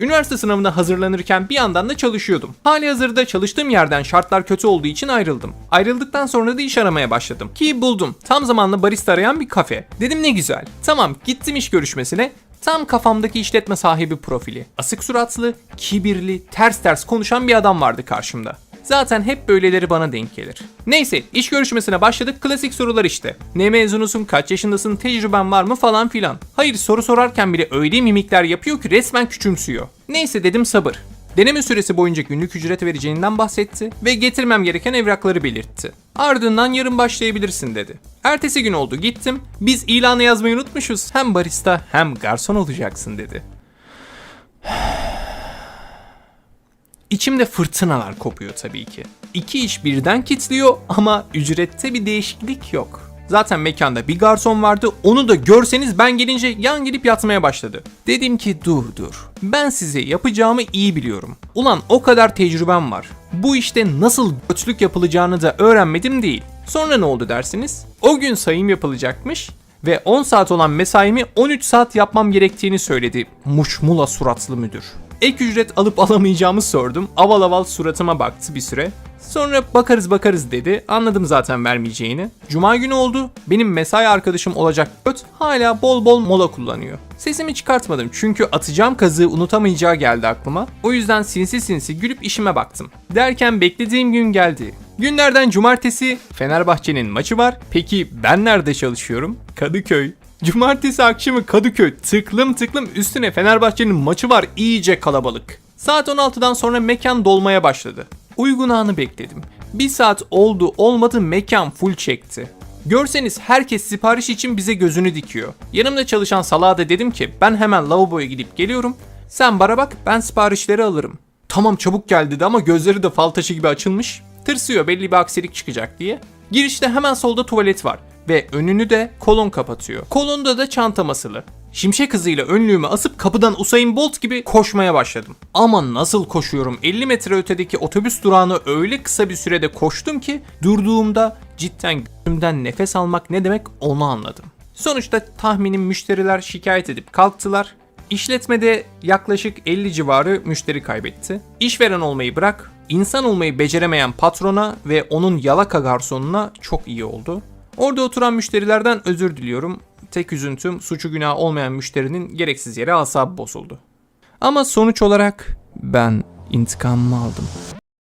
Üniversite sınavına hazırlanırken bir yandan da çalışıyordum. Hali hazırda çalıştığım yerden şartlar kötü olduğu için ayrıldım. Ayrıldıktan sonra da iş aramaya başladım. Ki buldum. Tam zamanlı barista arayan bir kafe. Dedim ne güzel. Tamam gittim iş görüşmesine. Tam kafamdaki işletme sahibi profili. Asık suratlı, kibirli, ters ters konuşan bir adam vardı karşımda. Zaten hep böyleleri bana denk gelir. Neyse iş görüşmesine başladık klasik sorular işte. Ne mezunusun, kaç yaşındasın, tecrüben var mı falan filan. Hayır soru sorarken bile öyle mimikler yapıyor ki resmen küçümsüyor. Neyse dedim sabır. Deneme süresi boyunca günlük ücret vereceğinden bahsetti ve getirmem gereken evrakları belirtti. Ardından yarın başlayabilirsin dedi. Ertesi gün oldu gittim. Biz ilanı yazmayı unutmuşuz. Hem barista hem garson olacaksın dedi. İçimde fırtınalar kopuyor tabii ki. İki iş birden kitliyor ama ücrette bir değişiklik yok. Zaten mekanda bir garson vardı onu da görseniz ben gelince yan gelip yatmaya başladı. Dedim ki dur dur ben size yapacağımı iyi biliyorum. Ulan o kadar tecrübem var. Bu işte nasıl göçlük yapılacağını da öğrenmedim değil. Sonra ne oldu dersiniz? O gün sayım yapılacakmış ve 10 saat olan mesaimi 13 saat yapmam gerektiğini söyledi muşmula suratlı müdür. Ek ücret alıp alamayacağımı sordum. Aval aval suratıma baktı bir süre. Sonra bakarız bakarız dedi. Anladım zaten vermeyeceğini. Cuma günü oldu. Benim mesai arkadaşım olacak göt hala bol bol mola kullanıyor. Sesimi çıkartmadım çünkü atacağım kazığı unutamayacağı geldi aklıma. O yüzden sinsi sinsi gülüp işime baktım. Derken beklediğim gün geldi. Günlerden cumartesi Fenerbahçe'nin maçı var. Peki ben nerede çalışıyorum? Kadıköy. Cumartesi akşamı Kadıköy tıklım tıklım üstüne Fenerbahçe'nin maçı var iyice kalabalık. Saat 16'dan sonra mekan dolmaya başladı. Uygun anı bekledim. Bir saat oldu olmadı mekan full çekti. Görseniz herkes sipariş için bize gözünü dikiyor. Yanımda çalışan salağa da dedim ki ben hemen lavaboya gidip geliyorum. Sen bara bak ben siparişleri alırım. Tamam çabuk gel dedi ama gözleri de fal taşı gibi açılmış. Tırsıyor belli bir aksilik çıkacak diye. Girişte hemen solda tuvalet var ve önünü de kolon kapatıyor. Kolonda da çanta masılı. Şimşek hızıyla önlüğümü asıp kapıdan Usain Bolt gibi koşmaya başladım. Ama nasıl koşuyorum 50 metre ötedeki otobüs durağını öyle kısa bir sürede koştum ki durduğumda cidden gözümden nefes almak ne demek onu anladım. Sonuçta tahminim müşteriler şikayet edip kalktılar. İşletmede yaklaşık 50 civarı müşteri kaybetti. İşveren olmayı bırak, insan olmayı beceremeyen patrona ve onun yalaka garsonuna çok iyi oldu. Orada oturan müşterilerden özür diliyorum. Tek üzüntüm suçu günah olmayan müşterinin gereksiz yere asabı bozuldu. Ama sonuç olarak ben intikamımı aldım.